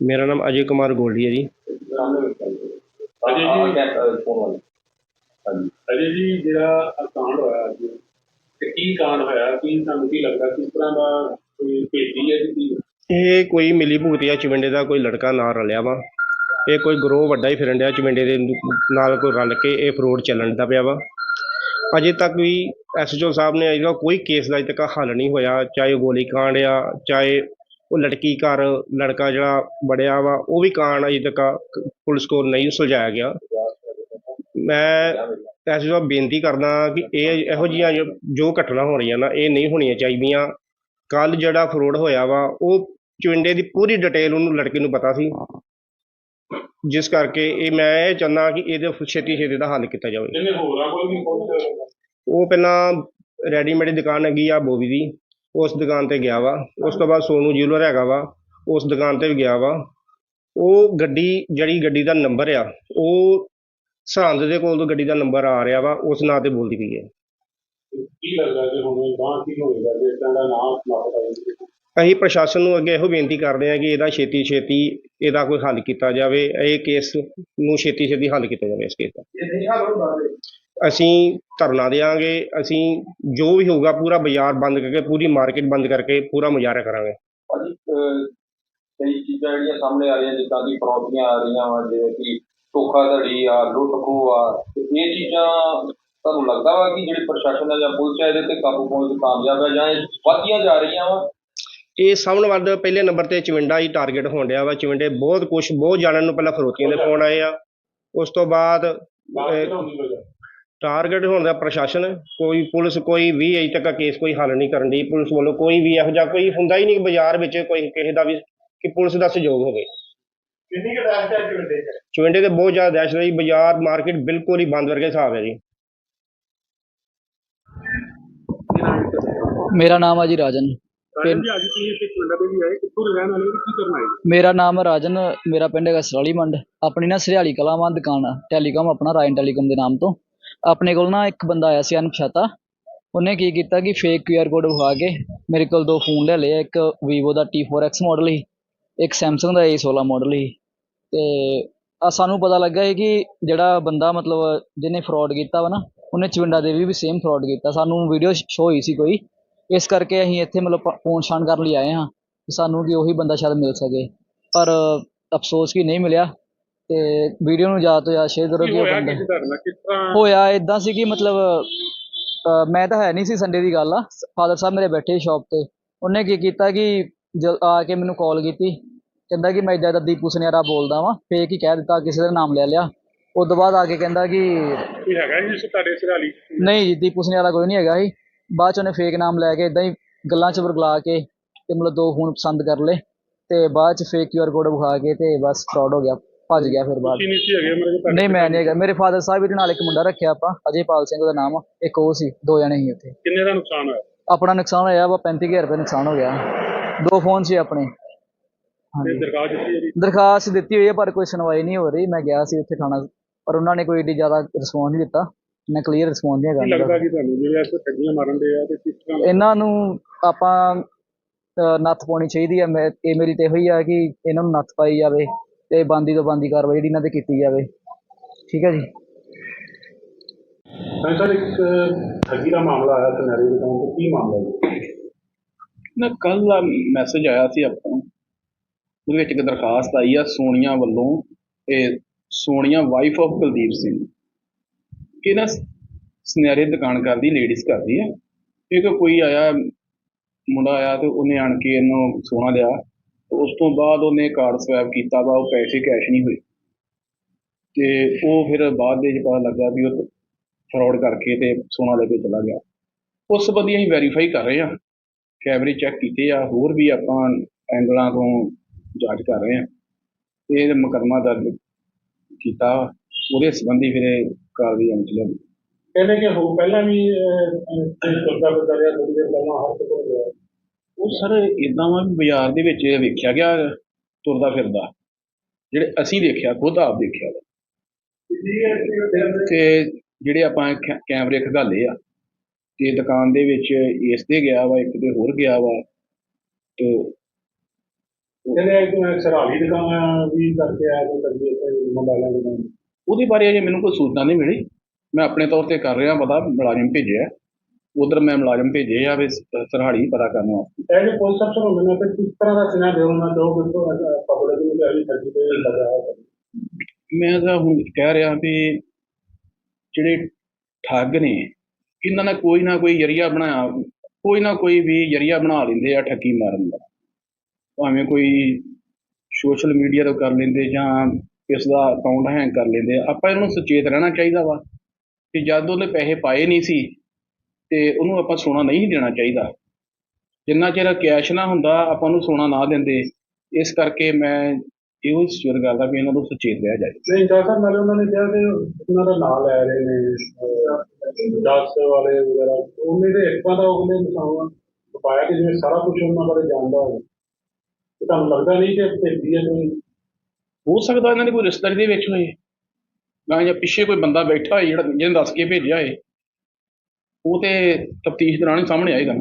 ਮੇਰਾ ਨਾਮ ਅਜੇ ਕੁਮਾਰ ਗੋਲਡੀ ਹੈ ਜੀ। ਅਜੇ ਜੀ ਅਜੇ ਜੀ ਜਿਹੜਾ ਕਾਂਡ ਹੋਇਆ ਅੱਜ ਤੇ ਕੀ ਕਾਂਡ ਹੋਇਆ? ਕੀ ਤੁਹਾਨੂੰ ਕੀ ਲੱਗਦਾ? ਕਿਸ ਤਰ੍ਹਾਂ ਦਾ ਕੋਈ ਭੇਜੀ ਹੈ ਜੀ ਇਹ ਕੋਈ ਮਿਲੀ ਭੁਗਤੀਆ ਚਵਿੰਡੇ ਦਾ ਕੋਈ ਲੜਕਾ ਨਾਲ ਰਲਿਆ ਵਾ। ਇਹ ਕੋਈ ਗਰੋਹ ਵੱਡਾ ਹੀ ਫਿਰਨ ਡਿਆ ਚਵਿੰਡੇ ਦੇ ਨਾਲ ਕੋਈ ਰਲ ਕੇ ਇਹ ਫਰੋਡ ਚੱਲਣ ਦਾ ਪਿਆ ਵਾ। ਅਜੇ ਤੱਕ ਵੀ ਐਸਐਚਓ ਸਾਹਿਬ ਨੇ ਅਜੇ ਤੱਕ ਕੋਈ ਕੇਸ ਦਾ ਅਜੇ ਤੱਕ ਹੱਲ ਨਹੀਂ ਹੋਇਆ ਚਾਹੇ ਉਹ ਗੋਲੀ ਕਾਂਡ ਆ ਚਾਹੇ ਉਹ ਲੜਕੀ ਘਰ ਲੜਕਾ ਜਿਹੜਾ ਬੜਿਆ ਵਾ ਉਹ ਵੀ ਕਾਂਡ ਅਜੇ ਤੱਕ ਪੁਲਿਸ ਕੋਲ ਨਹੀਂ ਸੁਲਝਾਇਆ ਗਿਆ। ਮੈਂ ਐਸਐਚਓ ਸਾਹਿਬ ਬੇਨਤੀ ਕਰਦਾ ਕਿ ਇਹ ਇਹੋ ਜਿਹੀਆਂ ਜੋ- ਘਟਨਾ ਹੋ ਰਹੀਆਂ ਨਾ ਇਹ ਨਹੀਂ ਹੋਣੀਆਂ ਚਾਹੀਦੀਆਂ। ਕੱਲ ਜਿਹੜਾ ਫਰੋਡ ਹੋਇਆ ਵਾ ਉਹ ਚਵਿੰਡੇ ਦੀ ਪੂਰੀ ਡਿਟੇਲ ਉਹਨੂੰ ਲੜਕੇ ਨੂੰ ਪਤਾ ਸੀ। ਜਿਸ ਕਰਕੇ ਇਹ ਮੈਂ ਇਹ ਚਾਹੁੰਦਾ ਕਿ ਇਹਦੇ ਛੇਤੀ ਛੇਤੀ ਦਾ ਹੱਲ ਕੀਤਾ ਜਾਵੇ। ਉਹ ਪਹਿਲਾਂ ਰੈਡੀਮੇਡ ਦੁਕਾਨ ਹੈਗੀ ਆ ਬੋਬੀ ਦੀ। ਉਸ ਦੁਕਾਨ ਤੇ ਗਿਆ ਵਾ। ਉਸ ਤੋਂ ਬਾਅਦ ਸੋਨੂ ਜਿਊਲਰ ਹੈਗਾ ਵਾ ਉਸ ਦੁਕਾਨ ਤੇ ਵੀ ਗਿਆ ਵਾ। ਉਹ ਗੱਡੀ ਜਿਹੜੀ ਗੱਡੀ ਦਾ ਨੰਬਰ ਆ ਉਹ ਸਰਹੰਦ ਦੇ ਕੋਲ ਤੋਂ ਗੱਡੀ ਦਾ ਨੰਬਰ ਆ ਰਿਹਾ ਵਾ ਉਸ ਨਾਂ ਤੇ ਬੋਲਦੀ ਪਈ ਹੈ। ਕੀ ਲੱਗਦਾ ਕਿ ਹੁਣ ਬਾਹਰ ਕੀ ਹੋਏਗਾ ਜੇ ਇਸ ਤਰ੍ਹਾਂ ਦਾ ਨਾਮ ਸਮਾਪਤ ਹੋ ਜਾਵੇ ਅਸੀਂ ਪ੍ਰਸ਼ਾਸਨ ਨੂੰ ਅੱਗੇ ਇਹੋ ਬੇਨਤੀ ਕਰਦੇ ਹਾਂ ਕਿ ਇਹਦਾ ਛੇਤੀ ਛੇਤੀ ਇਹਦਾ ਕੋਈ ਹੱਲ ਕੀਤਾ ਜਾਵੇ ਇਹ ਕੇਸ ਨੂੰ ਛੇਤੀ ਛੇਤੀ ਹੱਲ ਕੀਤਾ ਜਾਵੇ ਇਸ ਕੇਸ ਦਾ। ਅਸੀਂ ਧਰਨਾ ਦੇਵਾਂਗੇ ਅਸੀਂ ਜੋ ਵੀ ਹੋਊਗਾ ਪੂਰਾ ਬਾਜ਼ਾਰ ਬੰਦ ਕਰਕੇ ਪੂਰੀ ਮਾਰਕੀਟ ਬੰਦ ਕਰਕੇ ਪੂਰਾ ਮੁਜ਼ਾਹਰਾ ਕਰਾਂਗੇ। ਭਾਜੀ ਅਹ ਕਈ ਚੀਜ਼ਾਂ ਜਿਹੜੀਆਂ ਸਾਹਮਣੇ ਆ ਰਹੀਆਂ ਜਿੱਦਾਂ ਦੀ ਫਰੌਤੀਆਂ ਆ ਰਹੀਆਂ ਵਾ ਜਿਵੇਂ ਕਿ ਧੋਖਾਧੜੀ ਆ ਲੁੱਟ ਖੋਹ ਆ ਤੇ ਇਹ ਚੀਜ਼ਾਂ ਤੁਹਾਨੂੰ ਲੱਗਦਾ ਵਾ ਕਿ ਜਿਹੜੀ ਪ੍ਰਸ਼ਾਸਨ ਹੈ ਜਾਂ ਪੁਲਿਸ ਹੈ ਇਹਦੇ ਤੇ ਕਾਬੂ ਪਾਉਣ 'ਚ ਕਾਮਯਾਬ ਹੈ ਜਾਂ ਇਹ ਵੱਧਦੀਆਂ ਜਾ ਰਹੀਆਂ ਵਾ? ਇਹ ਨੂੰ ਵੱਧ ਪਹਿਲੇ ਨੰਬਰ ਤੇ ਚਵਿੰਡਾ ਹੀ ਟਾਰਗੇਟ ਹੋਣ ਡਿਆ ਵਾ। ਚਵਿੰਡੇ ਬਹੁਤ ਕੁਝ ਬਹੁਤ ਜਾਣਨ ਨੂੰ ਪਹਿਲਾਂ ਫਰੋਤੀਆਂ ਦੇ ਫੋਨ ਆਏ ਆ। ਉਸ ਤੋਂ ਬਾਅਦ ਇਹ ਕਿਉਂ ਨਹੀਂ ਵਜ੍ਹਾ ਟਾਰਗੇਟ ਹੋਣ ਦਾ ਪ੍ਰਸ਼ਾਸਨ ਕੋਈ ਪੁਲਿਸ ਕੋਈ ਵੀ ਅਜੇ ਤੱਕ ਕੇਸ ਕੋਈ ਹੱਲ ਨਹੀਂ ਕਰਨ ਦੀ ਪੁਲਿਸ ਵੱਲੋਂ ਕੋਈ ਵੀ ਇਹੋ ਜਿਹਾ ਕੋਈ ਹੁੰਦਾ ਹੀ ਨਹੀਂ ਕਿ ਬਾਜ਼ਾਰ ਵਿੱਚ ਕੋਈ ਕਿਸੇ ਦਾ ਵੀ ਕਿ ਪੁਲਿਸ ਦਾ ਸਹਿਯੋਗ ਹੋਵੇ। ਕਿੰਨੀ ਕੁ ਦਹਿਸ਼ਤ ਹੈ ਚਿੰਦੇ ਚ ਚਵਿੰਡੇ ਤੇ ਬਹੁਤ ਜ਼ਿਆਦਾ ਦਹਿਸ਼ਤ ਹੈ ਜੀ ਬਾਜ਼ਾਰ ਮਾਰਕੀਟ ਬਿਲਕੁਲ ਹੀ ਬੰਦ ਵਰਗੇ ਹਿਸਾਬ ਹੈ ਜੀ। ਮੇਰਾ ਨਾਮ ਹੈ ਜੀ ਰਾਜਨ। ਰਾਜਨ ਜੀ ਅੱਜ ਕੀ ਇੱਥੇ ਚਿੰਦਾ ਦੇ ਵੀ ਆਏ ਕਿੱਥੋਂ ਦੇ ਰਹਿਣ ਵਾਲੇ ਹੋ ਕੀ ਕਰਨ ਮੇਰਾ ਨਾਮ ਹੈ ਰਾਜਨ ਮੇਰਾ ਪਿੰਡ ਹੈਗਾ ਸਰਾਲੀ ਮੰਡ। ਆਪਣੀ ਨਾ ਸਰਿਆਲੀ ਕਲਾਵਾਂ ਦੁਕਾਨ ਆ ਟੈਲੀਕਾਮ ਆਪਣਾ ਰਾਇਨ ਟੈਲੀਕਾਮ ਦੇ ਨਾਮ ਤੋਂ। ਆਪਣੇ ਕੋਲ ਨਾ ਇੱਕ ਬੰਦਾ ਆਇਆ ਸੀ ਅਣਪਛਾਤਾ। ਉਹਨੇ ਕੀ ਕੀਤਾ ਕਿ ਫੇਕ ਕਿਊਆਰ ਕੋਡ ਵਿਖਾ ਕੇ ਮੇਰੇ ਕੋਲ ਦੋ ਫੋਨ ਲੈ ਲਏ, ਇੱਕ Vivo ਦਾ T4X ਮਾਡਲ ਸੀ, ਇੱਕ Samsung ਦਾ A16 ਮਾਡਲ ਸੀ। ਤੇ ਆ ਸਾਨੂੰ ਪਤਾ ਲੱਗਾ ਹੈ ਕਿ ਜਿਹੜਾ ਬੰਦਾ ਮਤਲਬ ਜਿਹਨੇ ਫਰਾਡ ਕੀਤਾ ਵਾ ਨਾ, ਉਹਨੇ ਚਵਿੰਡਾ ਦੇਵੀ ਵੀ ਸੇਮ ਫਰਾਡ ਕੀਤਾ। ਸਾਨੂੰ ਵੀਡੀਓ ਸ਼ੋ ਹੋਈ ਸੀ ਕੋਈ। ਇਸ ਕਰਕੇ ਅਸੀਂ ਇੱਥੇ ਮਤਲਬ ਪ- ਫੋਨ ਛਾਣ ਕਰਨ ਲਈ ਆਏ ਹਾਂ। ਸਾਨੂੰ ਕਿ ਉਹੀ ਬੰਦਾ ਸ਼ਾਇਦ ਮਿਲ ਸਕੇ। ਪਰ ਅਫਸੋਸ ਕਿ ਨਹੀਂ ਮਿਲਿਆ। ਤੇ ਵੀਡੀਓ ਨੂੰ ਜ਼ਿਆਦਾ ਤੋਂ ਜ਼ਿਆਦਾ ਸ਼ੇਅਰ ਕਰੋ ਕੀ ਹੋਇਆ? ਕੀ ਨਾਲ? ਕਿਸ ਤਰ੍ਹਾਂ? ਹੋਇਆ ਇਦਾਂ ਸੀ ਕਿ ਮਤਲਬ ਮੈਂ ਤਾਂ ਹੈ ਨਹੀਂ ਸੀ ਸੰਡੇ ਦੀ ਗੱਲ ਆ। ਫਾਦਰ ਸਾਹਿਬ ਮੇਰੇ ਬੈਠੇ ਸ਼ਾਪ ਤੇ। ਉਹਨੇ ਕੀ ਕੀਤਾ ਕਿ ਜਦ ਆ ਕੇ ਮੈਨੂੰ ਕਾਲ ਕੀਤੀ। ਕਹਿੰਦਾ ਕਿ ਮੈਂ ਇੱਦਾਂ ਦਾ ਦੀਪੂ ਸੁਨਿਆਰਾ ਬੋਲਦਾ ਵਾਂ। ਫੇਕ ਹੀ ਕਹਿ ਦਿੱਤਾ ਕਿਸੇ ਦਾ ਨਾਮ ਲੈ ਲਿਆ। ਉਸ ਤੋਂ ਬਾਅਦ ਆ ਕੇ ਕਹਿੰਦਾ ਕਿ ਕੀ ਹੈਗਾ ਜੀ ਤੁਹਾਡੇ ਸਿਰਾਲੀ ਨਹੀਂ ਜੀ ਦੀਪੂ ਸੁਨਿਆਰਾ ਕੋਈ ਨਹੀਂ ਹੈਗਾ ਸੀ। ਬਾਅਦ ਚ ਉਹਨੇ ਫੇਕ ਨਾਮ ਲੈ ਕੇ ਇਦਾਂ ਹੀ ਗੱਲਾਂ ਚ ਵਰਗਲਾ ਕੇ ਤੇ ਮਤਲਬ ਦੋ ਫੋਨ ਪਸੰਦ ਕਰ ਲਏ। ਤੇ ਬਾਅਦ ਚ ਫੇਕ ਕਿਊਆਰ ਕੋਡ ਵਿਖਾ ਕੇ ਤੇ ਬਸ ਫਰਾਡ ਹੋ ਗਿਆ। ਭੱਜ ਗਿਆ ਫਿਰ ਬਾਅਦ ਨਹੀਂ ਸੀ ਹੈਗੇ ਮੇਰੇ ਕੋਲ ਨਹੀਂ ਮੈਂ ਨਹੀਂ ਹੈਗਾ। ਮੇਰੇ ਫਾਦਰ ਸਾਹਿਬ ਦੇ ਨਾਲ ਇੱਕ ਮੁੰਡਾ ਰੱਖਿਆ ਆਪਾਂ ਅਜੇਪਾਲ ਸਿੰਘ ਉਹਦਾ ਨਾਮ ਆ ਇੱਕ ਉਹ ਸੀ ਦੋ ਜਣੇ ਸੀ ਉੱਥੇ। ਕਿੰਨੇ ਦਾ ਨੁਕਸਾਨ ਹੋਇਆ? ਆਪਣਾ ਨੁਕਸਾਨ ਹੋਇਆ ਵਾ 35000 ਰੁਪਏ ਨੁਕਸਾਨ ਹੋ ਗਿਆ। ਦੋ ਫੋਨ ਸੀ ਆਪਣੇ। ਤੇ ਦਿੱਤੀ ਦਰਖਾਸਤ ਦਿੱਤੀ ਹੋਈ ਹੈ ਪਰ ਕੋਈ ਸੁਣਵਾਈ ਨਹੀਂ ਹੋ ਰਹੀ। ਮੈਂ ਗਿਆ ਸੀ ਉੱਥੇ ਥਾਣਾ ਪਰ ਉਹਨਾਂ ਨੇ ਕੋਈ ਏਡੀ ਜ਼ਿਆਦਾ ਰਿਸਪੌਂਸ ਨਹੀਂ ਦਿੱਤਾ। ਮੈਂ ਕਲੀਅਰ ਰਿਸਪੌਂਸ ਨਹੀਂ ਹੈਗਾ ਲੱਗਦਾ ਕਿ ਤੁਹਾਨੂੰ ਜਿਵੇਂ ਇਸ ਠੱਗੀਆਂ ਮਾਰਨ ਦੇ ਆ ਤੇ ਕਿਸ ਤਰ੍ਹਾਂ ਇਹਨਾਂ ਨੂੰ ਆਪਾਂ ਅਹ, ਨੱਥ ਪਾਉਣੀ ਚਾਹੀਦੀ ਹੈ ਮੈਂ ਇਹ ਮੇਰੀ ਤੇ ਇਹੋ ਹੀ ਆ ਕਿ ਇਹਨਾਂ ਨੂੰ ਨੱਥ ਪਾਈ ਜਾਵੇ। ਤੇ ਬੰਦੀ ਤੋਂ ਬੰਦੀ ਕਾਰਵਾਈ ਜਿਹੜੀ ਇਹਨਾਂ ਤੇ ਕੀਤੀ ਜਾਵੇ। ਠੀਕ ਹੈ ਜੀ? ਸਰ ਇੱਕ ਠੱਗੀ ਦਾ ਮਾਮਲਾ ਆਇਆ ਸਨੈਰੀ ਦੇ ਤੋਂ ਤੇ ਕੀ ਮਾਮਲਾ ਹੈ ਨਾ ਕੱਲ ਦਾ ਮੈਸੇਜ ਆਇਆ ਸੀ ਆਪਾਂ। ਨੂੰ ਉਹਦੇ ਵਿੱਚ ਇੱਕ ਦਰਖਾਸਤ ਆਈ ਆ ਸੋਨੀਆ ਵੱਲੋਂ ਇਹ ਸੋਨੀਆ ਵਾਈਫ ਆਫ ਕੁਲਦੀਪ ਸਿੰਘ। ਕਿ ਨਾ ਸੁਨਿਆਰੇ ਦੁਕਾਨ ਕਰਦੀ ਲੇਡੀਜ਼ ਕਰਦੀ ਆ। ਇੱਕ ਕੋਈ ਆਇਆ ਮੁੰਡਾ ਆਇਆ ਤੇ ਉਹਨੇ ਆਣ ਕੇ ਇਹਨੂੰ ਸੋਨਾ ਲਿਆ। ਉਸ ਤੋਂ ਬਾਅਦ ਉਹਨੇ ਕਾਰਡ ਸਵੈਪ ਕੀਤਾ ਵਾ, ਉਹ ਪੈਸੇ ਕੈਸ਼ ਨਹੀਂ ਹੋਏ। ਤੇ ਉਹ ਫਿਰ ਬਾਅਦ ਦੇ ਵਿੱਚ ਪਤਾ ਲੱਗਾ ਵੀ ਉਹ ਫਰਾਡ ਕਰਕੇ ਤੇ ਸੋਨਾ ਲੈ ਕੇ ਚਲਾ ਗਿਆ। ਉਸ ਸੰਬੰਧੀ ਅਸੀਂ ਵੈਰੀਫਾਈ ਕਰ ਰਹੇ ਹਾਂ। ਕੈਮਰੇ ਚੈੱਕ ਕੀਤੇ ਆ, ਹੋਰ ਵੀ ਆਪਾਂ ਐਂਗਲਾਂ ਤੋਂ ਜਾਂਚ ਕਰ ਰਹੇ ਹਾਂ। ਤੇ ਇਹ ਮੁਕੱਦਮਾ ਦਰਜ ਕੀਤਾ। ਉਹਦੇ ਸੰਬੰਧੀ ਫਿਰ ਇਹ ਕਾਰਵਾਈ ਅਮਲ ਚ ਲਿਆਂਦੀ। ਕਹਿੰਦੇ ਕਿ ਹੋ ਪਹਿਲਾਂ ਵੀ ਕੁਲਦਾ ਬਦਾ ਰਿਹਾ ਥੋੜੀ ਦੇਰ ਪਹਿਲਾਂ ਹਰ ਕਿਤੇ ਉਹ ਸਰ ਇਦਾਂ ਵਾ ਵੀ ਬਾਜ਼ਾਰ ਦੇ ਵਿੱਚ ਵੇਖਿਆ ਗਿਆ ਤੁਰਦਾ ਫਿਰਦਾ। ਜਿਹੜੇ ਅਸੀਂ ਦੇਖਿਆ ਖੁਦ ਆਪ ਦੇਖਿਆ ਵਾ। ਤੇ ਜਿਹੜੇ ਆਪਾਂ ਕੈ- ਕੈਮਰੇ ਖਗਾਲੇ ਆ ਤੇ ਦੁਕਾਨ ਦੇ ਵਿੱਚ ਇਸ ਤੇ ਗਿਆ ਵਾ ਇੱਕ ਤੇ ਹੋਰ ਗਿਆ ਵਾ ਤੇ ਕਹਿੰਦੇ ਕਿ ਸਰਾਲੀ ਦੁਕਾਨ ਵੀ ਕਰਕੇ ਆਇਆ ਕੋਈ ਕਰਦੀ ਹੈ ਮੋਬਾਈਲਾਂ ਦੀ ਦੁਕਾਨ ਉਹਦੇ ਬਾਰੇ ਅਜੇ ਮੈਨੂੰ ਕੋਈ ਸੂਚਨਾ ਨਹੀਂ ਮਿਲੀ। ਮੈਂ ਆਪਣੇ ਤੌਰ ਤੇ ਕਰ ਰਿਹਾ ਪਤਾ ਮੁਲਾਜ਼ਮ ਭੇਜਿਆ। ਉਧਰ ਮੈਂ ਮੁਲਾਜ਼ਮ ਭੇਜੇ ਆ ਵੀ ਸਰਹਾੜੀ ਪਤਾ ਕਰਨ ਵਾਸਤੇ। ਇਹ ਜੋ ਪੁਲਿਸ ਅਫਸਰ ਹੁੰਦੇ ਨੇ ਤੇ ਕਿਸ ਤਰ੍ਹਾਂ ਦਾ ਸੁਨੇਹਾ ਦੇਣਾ ਜੋ ਕਿ ਪਬਲਿਕ ਨੂੰ ਇਹ ਸੱਜੀ ਤੇ ਲੱਗਾ ਹੈ ਮੈਂ ਤਾਂ ਹੁਣ ਕਹਿ ਰਿਹਾ ਵੀ ਜਿਹੜੇ ਠੱਗ ਨੇ ਇਹਨਾਂ ਨੇ ਕੋਈ ਨਾ ਕੋਈ ਜਰੀਆ ਬਣਾਇਆ ਕੋਈ ਨਾ ਕੋਈ ਵੀ ਜਰੀਆ ਬਣਾ ਲੈਂਦੇ ਆ ਠੱਗੀ ਮਾਰਨ ਦਾ। ਭਾਵੇਂ ਕੋਈ ਸੋਸ਼ਲ ਮੀਡੀਆ ਤੋਂ ਕਰ ਲੈਂਦੇ ਜਾਂ ਕਿਸ ਦਾ ਅਕਾਊਂਟ ਹੈਂਗ ਕਰ ਲੈਂਦੇ ਆ। ਆਪਾਂ ਇਹਨਾਂ ਸੁਚੇਤ ਰਹਿਣਾ ਚਾਹੀਦਾ ਵਾ ਕਿ ਜਦ ਉਹਨੇ ਪੈਸੇ ਪਾਏ ਨਹੀਂ ਸੀ ਤੇ ਉਹਨੂੰ ਆਪਾਂ ਸੋਨਾ ਨਹੀਂ ਦੇਣਾ ਚਾਹੀਦਾ। ਜਿੰਨਾ ਚਿਰ ਕੈਸ਼ ਨਾ ਹੁੰਦਾ ਆਪਾਂ ਨੂੰ ਸੋਨਾ ਨਾ ਦਿੰਦੇ। ਇਸ ਕਰਕੇ ਮੈਂ ਇਹੋ ਸੁਚੇਤ ਕਰਦਾ ਵੀ ਇਹਨਾਂ ਤੋਂ ਸੁਚੇਤ ਰਹਿ ਜਾਏ। ਨਹੀਂ ਸਰ ਨਾਲੇ ਉਹਨਾਂ ਨੇ ਕਿਹਾ ਕਿ ਉਹਨਾਂ ਦਾ ਨਾਂ ਲੈ ਰਹੇ ਨੇ 10 ਵਾਲੇ ਵਗੈਰਾ। ਉਹਨੇ ਦੇ ਇੱਕ ਦਾ ਉਹਨੇ ਦਿਖਾਉਣਾ ਪਾਇਆ ਕਿ ਜਿਵੇਂ ਸਾਰਾ ਕੁਝ ਉਹਨਾਂ ਬਾਰੇ ਜਾਣਦਾ ਹੋਵੇ। ਤੇ ਤੁਹਾਨੂੰ ਲੱਗਦਾ ਨਹੀਂ ਕਿ ਭੇਜੀ ਹੈ ਕੋਈ? ਹੋ ਸਕਦਾ ਇਹਨਾਂ ਦੀ ਕੋਈ ਰਿਸ਼ਤੇਦਾਰੀ ਦੇ ਵਿੱਚ ਹੋਏ। ਜਾਂ ਜਾਂ ਪਿੱਛੇ ਕੋਈ ਬੰਦਾ ਬੈਠਾ ਹੋਏ ਜਿਹੜਾ ਜਿਹਨੇ ਦੱਸ ਕੇ ਭੇਜਿਆ ਹੋਏ। ਉਹ ਤੇ ਤਫਤੀਸ਼ ਦੌਰਾਨ ਹੀ ਸਾਹਮਣੇ ਆਏਗਾ।